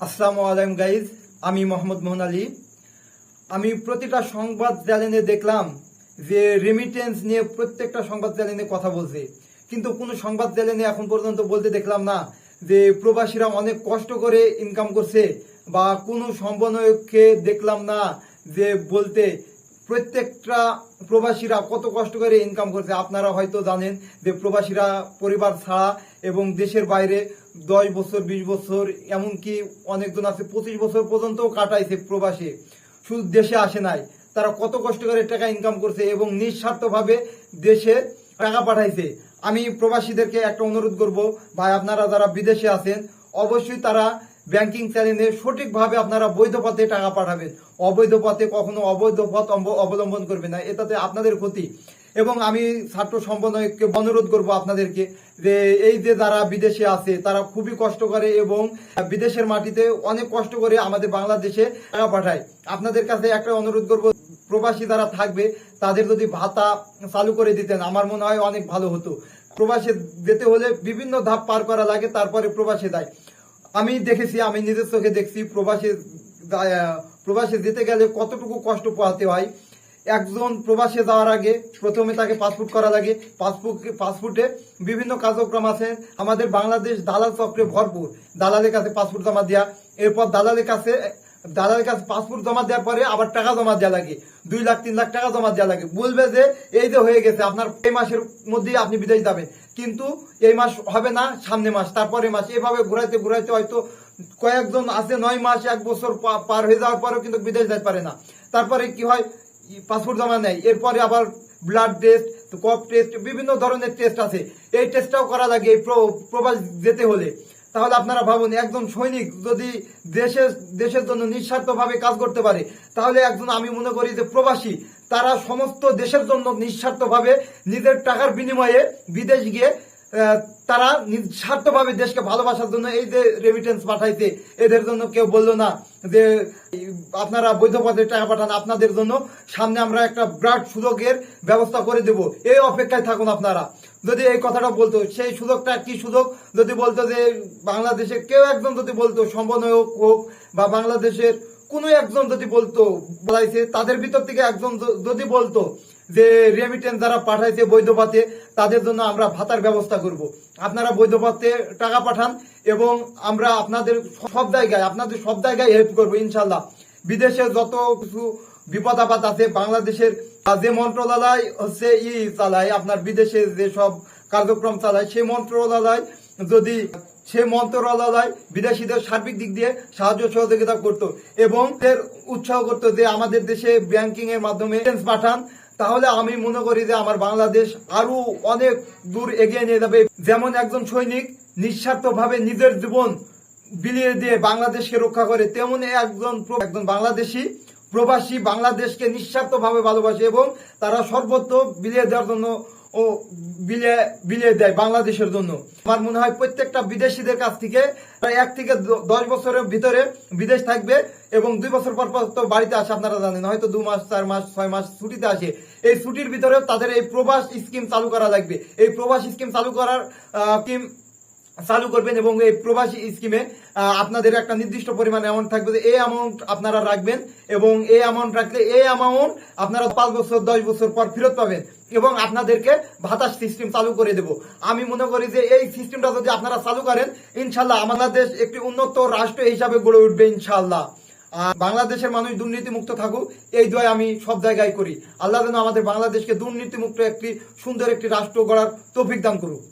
আসসালামু আলাইকুম গাইজ, আমি মোহাম্মদ মোহন আলী। আমি প্রতিটা সংবাদ চ্যানেলে দেখলাম যে রেমিটেন্স নিয়ে প্রত্যেকটা সংবাদ চ্যানেলে কথা বলছে। কিন্তু কোনো সংবাদ চ্যানেলে এখন পর্যন্ত বলতে দেখলাম না যে প্রবাসীরা অনেক কষ্ট করে ইনকাম করছে বা কোনো সমন্বয়ককে দেখলাম না যে বলতে প্রত্যেকটা প্রবাসীরা কত কষ্ট করে ইনকাম করছে। আপনারা হয়তো জানেন যে প্রবাসীরা পরিবার ছাড়া এবং দেশের বাইরে দশ বছর, বিশ বছর, এমনকি অনেকজন আছে, পঁচিশ বছর পর্যন্ত কাটাইছে প্রবাসী। শুধু দেশে আসে নাই, তারা কত কষ্ট করে টাকা ইনকাম করছে এবং নিঃস্বার্থভাবে দেশে টাকা পাঠাইছে। আমি প্রবাসীদেরকে একটা অনুরোধ করব, ভাই, আপনারা যারা বিদেশে আছেন, অবশ্যই তারা ব্যাংকিং চ্যানেলে সঠিকভাবে আপনারা বৈধ পথে টাকা পাঠাবেন। অবৈধ পথে কখনো অবৈধ পথ অবলম্বন করবে না। এটাতে আপনাদের ক্ষতি। এবং আমি ছাত্র সমন্বয়কে অনুরোধ করব আপনাদেরকে যে এই যে যারা বিদেশে আছে, তারা খুবই কষ্ট করে এবং বিদেশের মাটিতে অনেক কষ্ট করে আমাদের বাংলাদেশে টাকা পাঠায়। আপনাদের কাছে একটা অনুরোধ করব, প্রবাসী যারা থাকবে, তাদের যদি ভাতা চালু করে দিতেন, আমার মনে হয় অনেক ভালো হতো। প্রবাসে যেতে হলে বিভিন্ন ধাপ পার করা লাগে, তারপরে প্রবাসে যায়। আমি দেখেছি, আমি নিজের চোখে দেখছি প্রবাসে প্রবাসে যেতে গেলে কতটুকু কষ্ট পোহাতে হয় একজন প্রবাসে যাওয়ার আগে প্রথমে তাকে পাসপোর্ট করা লাগে পাসপোর্ট পাসপোর্টে বিভিন্ন কার্যক্রম আছে। আমাদের বাংলাদেশ দালাল চক্রে ভরপুর। দালালের কাছে পাসপোর্ট জমা দেওয়া এরপর দালালের কাছে দালালের কাছে পাসপোর্ট জমা দেওয়ার পরে আবার টাকা জমা দেওয়া লাগে। দুই লাখ, তিন লাখ টাকা জমা দেওয়া লাগে। বলবে যে এই যে হয়ে গেছে, আপনার এই মাসের মধ্যেই আপনি বিদেশ যাবেন। কিন্তু এই মাস হবে না, সামনে মাস। তারপরে মাস। এভাবে ঘুরাইতে ঘুরাইতে হয়তো কয়েকজন আছে, নয় মাস, এক বছর পার হয়ে যাওয়ার পরেও কিন্তু বিদেশ যেতে পারে না। তারপরে কি হয়? পাসপোর্ট জমা নেয়। এরপরে আবার ব্লাড টেস্ট কপ টেস্ট বিভিন্ন ধরনের টেস্ট আছে। এই টেস্টটাও করা লাগে এই প্রবাস যেতে হলে। তাহলে আপনারা ভাবুন, একজন সৈনিক যদি দেশের দেশের জন্য নিঃস্বার্থভাবে কাজ করতে পারে, তাহলে একজন আমি মনে করি যে প্রবাসী, তারা সমস্ত দেশের জন্য নিঃস্বার্থভাবে নিজের টাকার বিনিময়ে বিদেশ গিয়ে তারা নিঃস্বার্থভাবে দেশকে ভালোবাসার জন্য এই যে রেমিটেন্স পাঠাইছে, এদের জন্য কেউ বলল না যে আপনারা বৈধ পথে টাকা পাঠান, আপনাদের জন্য সামনে আমরা একটা ব্রাড সুযোগের ব্যবস্থা করে দেব। এই অপেক্ষায় থাকুন আপনারা। যদি এই কথাটা বলতো, সেই সুযোগটা কি সুযোগ? যদি বলতো যে, বাংলাদেশে কেউ একজন যদি বলতো, সমন্বয়ক হোক বা বাংলাদেশের কোনো একজন যদি বলতো, বলাইছে, তাদের ভিতর থেকে একজন যদি বলতো যে রেমিটেন্স যারা পাঠাইছে বৈধ পাতে তাদের জন্য আমরা ভাতার ব্যবস্থা করব। আপনারা বৈধ পাতে টাকা পাঠান এবং আমরা আপনাদের সব জায়গায়, আপনাদের সব জায়গায় হেল্প করব ইনশাল্লাহ বিদেশে যত কিছু বিপদ আপদ আছে, বাংলাদেশের যে মন্ত্রণালয় হচ্ছে ই চালায়, আপনার বিদেশে যে সব কার্যক্রম চালায় সেই মন্ত্রণালয় যদি সেই মন্ত্রণালয় বিদেশিদের সার্বিক দিক দিয়ে সাহায্য সহযোগিতা করত এবং উৎসাহ করত যে আমাদের দেশে ব্যাংকিং এর মাধ্যমে পাঠান। তাহলে আমি মনে করি যে আমার বাংলাদেশ আরও অনেক দূর এগিয়ে নিয়ে যাবে। যেমন একজন সৈনিক নিঃস্বার্থভাবে নিজের জীবন বিলিয়ে দিয়ে বাংলাদেশকে রক্ষা করে, তেমনি একজন একজন বাংলাদেশি প্রবাসী বাংলাদেশকে নিঃস্বার্থভাবে ভালোবাসে এবং তারা সর্বত্র বিলিয়ে দেওয়ার জন্য ও বিলিয়ে বিলিয়ে দেয় বাংলাদেশের জন্য। আমার মনে হয় প্রত্যেকটা বিদেশিদের কাছ থেকে এক থেকে দশ বছরের ভিতরে বিদেশ থাকবে এবং দুই বছর পর পর তো বাড়িতে আসে, আপনারা জানেন। হয়তো দু মাস, চার মাস, ছয় মাস ছুটিতে আসে। এই ছুটির ভিতরে তাদের এই প্রবাস স্কিম চালু করা লাগবে। এই প্রবাস স্কিম চালু করার স্কিম চালু করবেন এবং এই প্রবাসী স্কিমে আপনাদের একটা নির্দিষ্ট পরিমাণ অ্যামাউন্ট থাকবে যে, এই অ্যামাউন্ট আপনারা রাখবেন এবং এই অ্যামাউন্ট রাখলে এই অ্যামাউন্ট আপনারা পাঁচ বছর, দশ বছর পর ফেরত পাবেন এবং আপনাদেরকে ভাতার সিস্টেম চালু করে দেব। আমি মনে করি যে, এই সিস্টেমটা যদি আপনারা চালু করেন ইনশাল্লাহ আমাদের দেশ একটি উন্নত রাষ্ট্র হিসাবে গড়ে উঠবে ইনশাল্লাহ বাংলাদেশের মানুষ দুর্নীতি মুক্ত থাকুক, এই দয় আমি সব জায়গায় করি। আল্লাহ যেন আমাদের বাংলাদেশকে দুর্নীতি মুক্ত একটি সুন্দর একটি রাষ্ট্র গড়ার তৌফিক দান করুক।